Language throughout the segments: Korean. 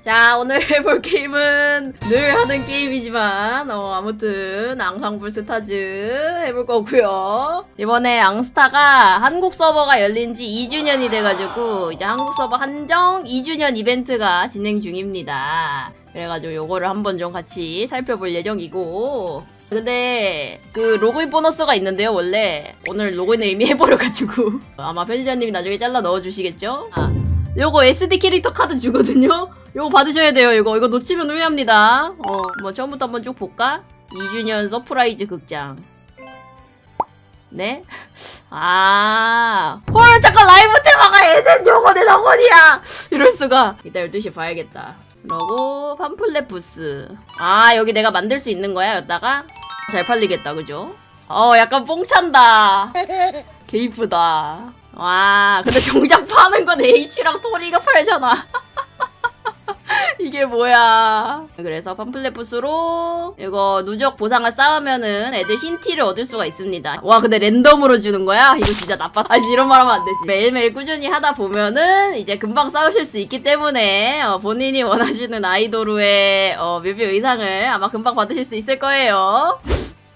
자 오늘 해볼 게임은 늘 하는 게임이지만 어, 아무튼 앙상블 스타즈 해볼 거고요. 이번에 앙스타가 한국 서버가 열린 지 2주년이 돼가지고 이제 한국 서버 한정 2주년 이벤트가 진행 중입니다. 그래가지고 요거를 한번 좀 같이 살펴볼 예정이고. 근데 그 로그인 보너스가 있는데요 원래. 오늘 로그인을 이미 해버려가지고. 아마 편집자님이 나중에 잘라 넣어주시겠죠? 아 요거 SD 캐릭터 카드 주거든요? 요거 받으셔야 돼요, 이거. 이거 놓치면 후회합니다. 어, 뭐, 처음부터 한번 쭉 볼까? 2주년 서프라이즈 극장. 네? 아, 헐, 잠깐 라이브 테마가 에덴 요거 내 성원이야! 이럴 수가. 이따 12시에 봐야겠다. 그러고, 팜플렛 부스. 아, 여기 내가 만들 수 있는 거야, 여기다가? 잘 팔리겠다, 그죠? 어, 약간 뽕 찬다. 개 이쁘다. 와, 근데 정작 파는 건 H랑 토리가 팔잖아. 이게 뭐야. 그래서 팜플렛 부스로 이거 누적 보상을 쌓으면은 애들 흰티를 얻을 수가 있습니다. 와, 근데 랜덤으로 주는 거야? 이거 진짜 나빠. 아니, 이런 말 하면 안 되지. 매일매일 꾸준히 하다 보면은 이제 금방 싸우실 수 있기 때문에 어, 본인이 원하시는 아이돌의 어, 뮤비 의상을 아마 금방 받으실 수 있을 거예요.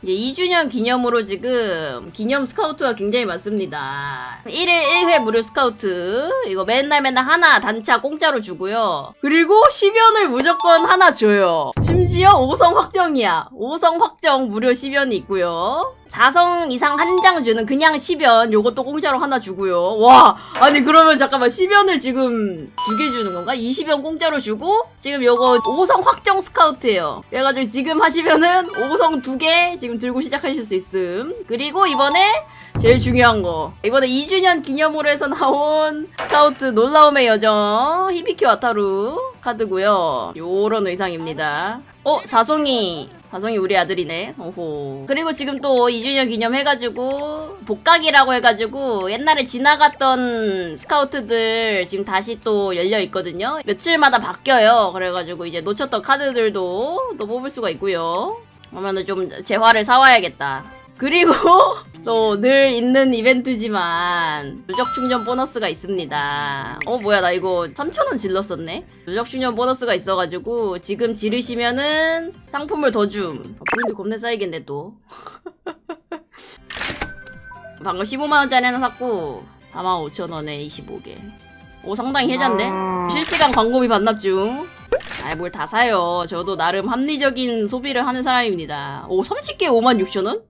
이제 2주년 기념으로 지금 기념 스카우트가 굉장히 많습니다. 1일 1회 무료 스카우트. 이거 맨날 맨날 하나 단차 공짜로 주고요. 그리고 10연을 무조건 하나 줘요. 심지어 5성 확정이야. 5성 확정 무료 10연이 있고요. 4성 이상 한 장 주는 그냥 10연 요것도 공짜로 하나 주고요. 와 아니 그러면 잠깐만 10연을 지금 두 개 주는 건가? 20연 공짜로 주고 지금 요거 5성 확정 스카우트예요. 그래가지고 지금 하시면은 5성 두 개 지금 들고 시작하실 수 있음. 그리고 이번에 제일 중요한 거 이번에 2주년 기념으로 해서 나온 스카우트 놀라움의 여정 히비키 와타루 카드고요. 요런 의상입니다. 어 사송이 사송이 우리 아들이네. 오호. 그리고 지금 또 2주년 기념 해가지고 복각이라고 해가지고 옛날에 지나갔던 스카우트들 지금 다시 또 열려 있거든요. 며칠마다 바뀌어요. 그래가지고 이제 놓쳤던 카드들도 또 뽑을 수가 있고요. 그러면은 좀 재화를 사와야겠다. 그리고 또 늘 있는 이벤트지만 누적 충전 보너스가 있습니다. 어 뭐야 나 이거 3,000원 질렀었네. 누적 충전 보너스가 있어가지고 지금 지르시면은 상품을 더 줌. 어, 포인트 겁내 쌓이겠네 또. 방금 15만원짜리 하나 샀고 45,000원에 25개. 오 상당히 혜잔데? 실시간 광고비 반납 중. 아이 뭘 다 사요. 저도 나름 합리적인 소비를 하는 사람입니다. 오 30개 5만 6천 원?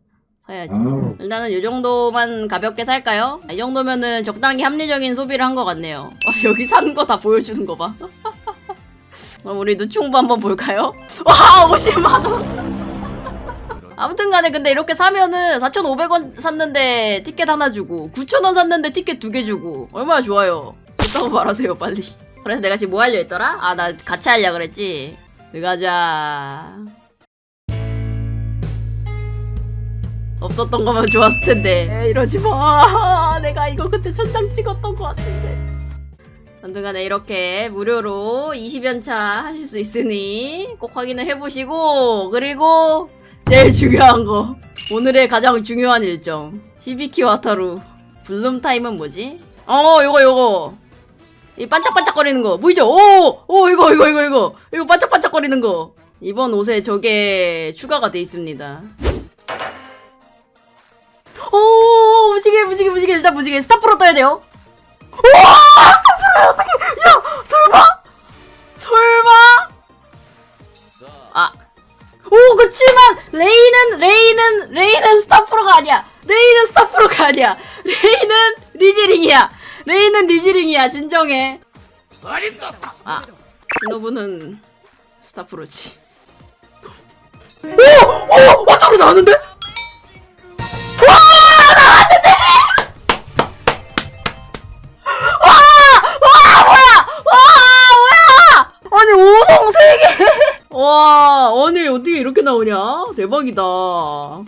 사야지. 일단은 이 정도만 가볍게 살까요? 이 정도면은 적당히 합리적인 소비를 한 것 같네요. 와, 여기 산 거 다 보여주는 거 봐. 그럼 우리 누충부 한번 볼까요? 와 50만 원. 아무튼 간에 근데 이렇게 사면은 4,500원 샀는데 티켓 하나 주고 9,000원 샀는데 티켓 두 개 주고 얼마나 좋아요. 좋다고 말하세요 빨리. 그래서 내가 지금 뭐 하려 했더라? 아 나 같이 하려 그랬지. 들어가자. 없었던 거면 좋았을 텐데. 에이, 이러지 마. 내가 이거 그때 천장 찍었던 거 같은데. 언젠간에 이렇게 무료로 20연차 하실 수 있으니 꼭 확인을 해보시고 그리고 제일 중요한 거 오늘의 가장 중요한 일정 히비키 와타루 블룸 타임은 뭐지? 어 요거 요거 이 반짝반짝거리는 거 보이죠? 오! 오 이거 이거 이거 이거 이거 반짝반짝거리는 거 이번 옷에 저게 추가가 돼 있습니다 오 무지개 무지개 무지개 일단 무지개 스타프로 떠야 돼요 우와 스타프로 어떻게 야 설마 설마 아 오, 그치만, 레이는, 레이는, 레이는 스타프로가 아니야. 레이는 스타프로가 아니야. 레이는 리즈링이야. 레이는 리즈링이야. 진정해. 아, 신호부는 스타프로지. 오! 오! 맞짱으로 나왔는데? 와! 이렇게 나오냐? 대박이다. 야,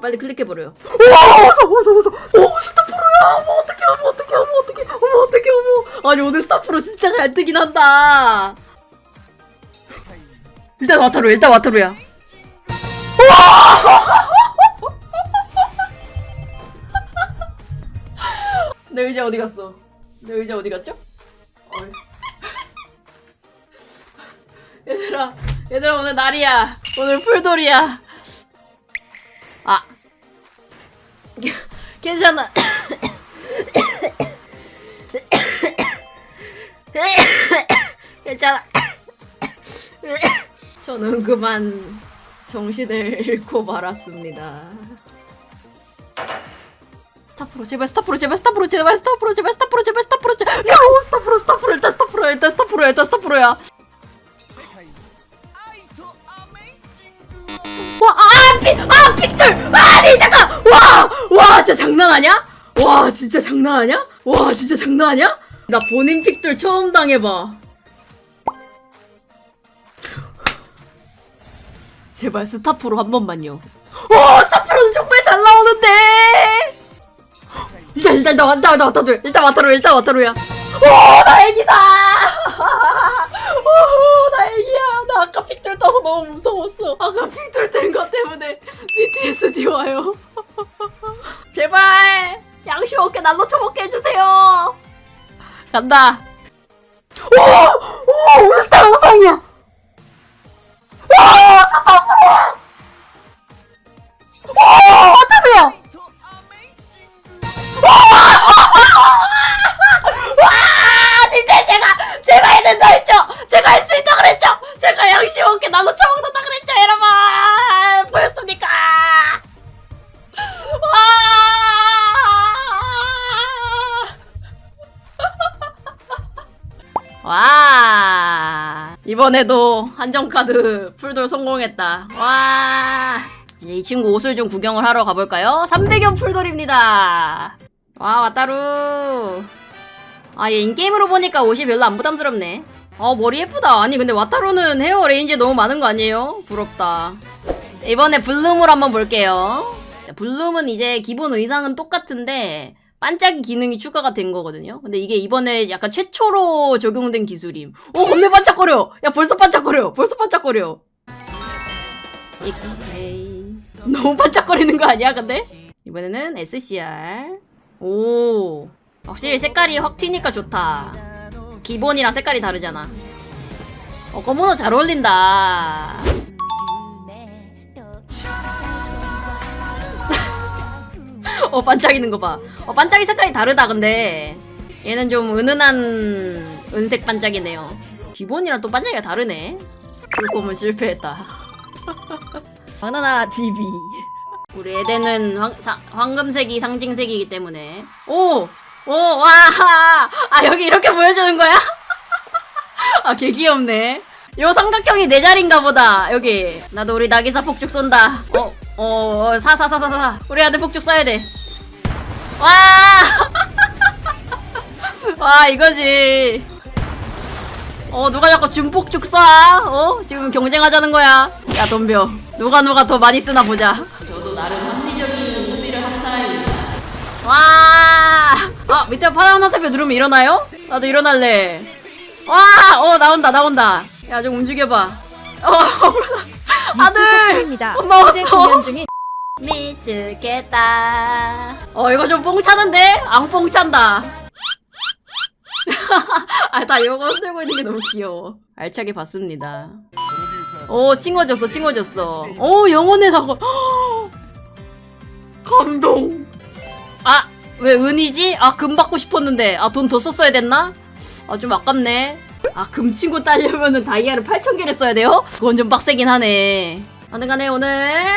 빨리 클릭해 버려요. 와, 어서, 어서, 어서. 오, 스타 프로야! 어머, 어떡해, 어머, 어떡해, 어머, 어떡해, 어머, 어떡해, 어머. 아니, 오늘 스타 프로 진짜 잘 뜨긴 한다. 일단 와타루, 일단 와타루야. 내 의자 어디 갔어? 내 의자 어디 갔죠? 어이. 얘들아 오늘 날이야. 오늘 풀돌이야. 아. 괜찮아. 괜찮아. 저는 그만 정신을 잃고 말았습니다. 스타프로 제발 스타프로 제발 스타프로 제발 스타프로 제발 스타프로 제발 스타프로 제발 스타프로 일단 스타프로 일단 스타프로 일단 스타프로야. 와, 아, 피, 아, 픽들! 아니, 잠깐! 와! 와, 진짜 장난하냐? 와, 진짜 장난하냐? 와, 진짜 장난하냐? 나 본인 픽들 처음 당해봐. 제발 스타프로 한 번만요. 와, 스타프로는 정말 잘 나오는데! 일단, 일단, 나, 나, 나, 와타루. 일단 와타루, 일단 와타루야. 오, 다행이다! 오, 다행이야. 나 아까 픽들 떠서 너무 무서웠어. 아까 픽들 뗀것 때문에 PTSD 와요. 제발! 양심 없게 날로 쳐먹게 해주세요! 간다. 오! 오! 딱 영상이야! 와! 스타 이번에도 한정카드 풀돌 성공했다. 와! 이제 이 친구 옷을 좀 구경을 하러 가볼까요? 300연 풀돌입니다. 와, 왔다루. 아, 얘 인게임으로 보니까 옷이 별로 안 부담스럽네. 어, 머리 예쁘다. 아니, 근데 와타루는 헤어 레인지 너무 많은 거 아니에요? 부럽다. 이번에 블룸으로 한번 볼게요. 블룸은 이제 기본 의상은 똑같은데, 반짝이 기능이 추가가 된 거거든요. 근데 이게 이번에 약간 최초로 적용된 기술임. 오, 겁내 반짝거려! 야, 벌써 반짝거려! 벌써 반짝거려! 에이. 너무 반짝거리는 거 아니야, 근데? 이번에는 SCR. 오. 확실히 색깔이 확 튀니까 좋다. 기본이랑 색깔이 다르잖아. 어, 검은 옷 잘 어울린다. 어, 반짝이는 거 봐. 어, 반짝이 색깔이 다르다, 근데. 얘는 좀 은은한 은색 반짝이네요. 기본이랑 또 반짝이가 다르네. 불곰은 실패했다. 바나나 TV. 우리 에덴은 황, 사, 황금색이 상징색이기 때문에. 오! 오, 와! 아, 여기 이렇게 보여주는 거야? 아, 개 귀엽네. 요 삼각형이 내 자리인가 보다. 여기. 나도 우리 나기사 폭죽 쏜다. 어, 어, 어, 사, 사, 사, 사, 사, 사. 우리 아들 폭죽 쏴야 돼. 와! 와, 이거지. 어, 누가 자꾸 준폭죽 쏴? 어? 지금 경쟁하자는 거야. 야, 덤벼. 누가 누가 더 많이 쓰나 보자. 저도 나름 합리적인 소비를 하는 사람입니다. 와! 아, 밑에 파란 화살표 누르면 일어나요? 나도 일어날래. 와! 어, 나온다, 나온다. 야, 좀 움직여봐. 어, 아들! 입니다. 고마웠어. 미치겠다. 어, 이거 좀 뽕 차는데? 앙뽕 찬다. 아, 나 이거 흔들고 있는 게 너무 귀여워. 알차게 봤습니다. 오, 칭어졌어, 칭어졌어. 오, 영혼의 사고. 감동. 아, 왜 은이지? 아, 금 받고 싶었는데. 아, 돈 더 썼어야 됐나? 아, 좀 아깝네. 아, 금 친구 따려면은 다이아를 8,000개를 써야 돼요? 그건 좀 빡세긴 하네. 하여튼간에 오늘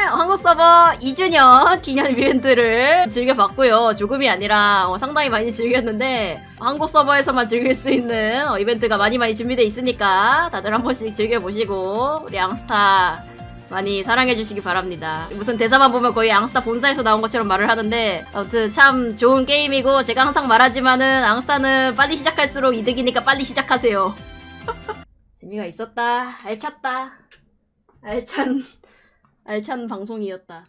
한국 서버 2주년 기념 이벤트를 즐겨봤고요. 조금이 아니라 어, 상당히 많이 즐겼는데 한국 서버에서만 즐길 수 있는 어, 이벤트가 많이 많이 준비되어 있으니까 다들 한 번씩 즐겨보시고 우리 앙스타 많이 사랑해주시기 바랍니다. 무슨 대사만 보면 거의 앙스타 본사에서 나온 것처럼 말을 하는데 아무튼 참 좋은 게임이고 제가 항상 말하지만은 앙스타는 빨리 시작할수록 이득이니까 빨리 시작하세요. 재미가 있었다. 알찼다. 알찬 알찬 방송이었다.